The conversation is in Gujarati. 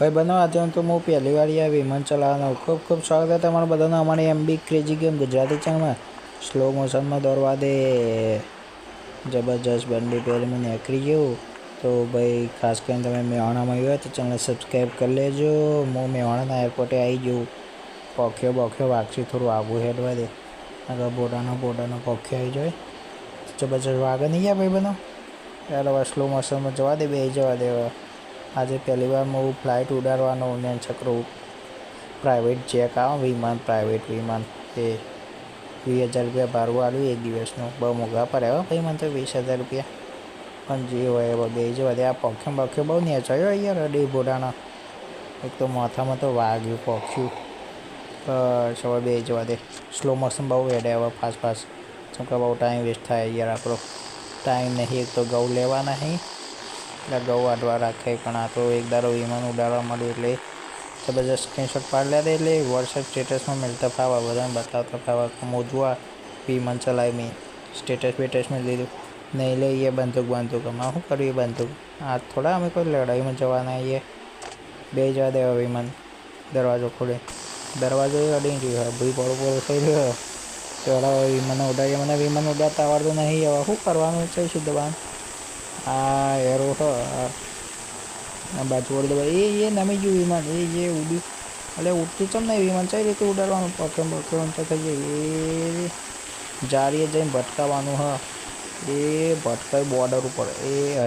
ભાઈ બનાવ અત્યારે તો હું પહેલી વાર આ વિમાન ચલાવવાનો ખૂબ ખૂબ સ્વાગત છે તમારા બધાનું. અમારી એમબી ક્રેઝી ગેમ ગુજરાતી ચેનલમાં સ્લો મોશનમાં દોરવા દે. જબરજસ્ત બંડી પહેરીને નીકળી ગયું. તો ભાઈ, ખાસ કરીને તમે મેવાણામાં આવ્યો તો ચેનલ સબસ્ક્રાઈબ કરી લેજો. હું મેવાણાના એરપોર્ટે આવી ગયું. પોખ્યો બોખ્યો વાગશી, થોડું આગું હેડવા દે. આગળ બોડાનો બોડાનો પોખ્યો આવી જાય. જબરજસ્ત વાગે નહીં ગયા ભાઈ બનો. યાર સ્લો મોશનમાં જવા દે બે જવા દે હવે. આજે પહેલી વાર હું ફ્લાઇટ ઉડાડવાનો ને છકરો પ્રાઇવેટ જેક આવે વિમાન, પ્રાઇવેટ વિમાન. એ વીસ હજાર રૂપિયા ભાડું આવ્યું એક દિવસનું. બહુ મોંઘા પર હો ભાઈ, મને તો વીસ હજાર રૂપિયા. પણ જે હોય બે જ વધે આ પંખે પંખે બહુ નેચાયો યાર અડી ભોડાના એક તો માથામાં તો વાગ્યું પોખ્યું હવે બે જવા દે સ્લો મોશન બહુ વેડે હવે ફાસ્ટ ફાસ્ટ. શું કે બહુ ટાઈમ વેસ્ટ થાય યાર આપણો. ટાઈમ નહીં, એક તો ગૌ લેવાના નહીં એટલે ગૌ વાટવા રાખે પણ આ તો એક દારો વિમાન ઉડાડવા મળ્યું એટલે જબરજસ્ત સ્ક્રીનશોટ પાડી લે એટલે વોટ્સએપ સ્ટેટસમાં મેળતા ફાવા, બધાને બતાવતા ફાવા મોજવા વિમાન ચલાવી મેં. સ્ટેટસ બેટસ મેં લીધું. નહીં લઈએ બંદૂક બંદૂક. અમારે શું કર્યું એ બંદૂક? આ થોડા અમે કોઈ લડાઈમાં જવાના આવીએ બે જવા દેવા વિમાન. દરવાજો ખોલે. દરવાજો એ અડી ગયો હવે ભાઈ પડો પડો થઈ રહ્યો હવે વિમાન ઉડાડીએ. મને વિમાન ઉડાડતા આવડતું નહીં. હવે શું કરવાનું છે, શું દબાણ આ એરો હ. આ બાજુ વળી દે એ એ નમી ગયું વિમાન. એ એ ઉડી. એટલે ઉડતું ચમ નહીં વિમાન? કઈ રીતે ઉડાડવાનું? પકે પકે ઊંચા થઈ જાય. એ, જારીએ જઈને ભટકાવાનું, હ. એ, ભટકાય બોર્ડર ઉપર. એ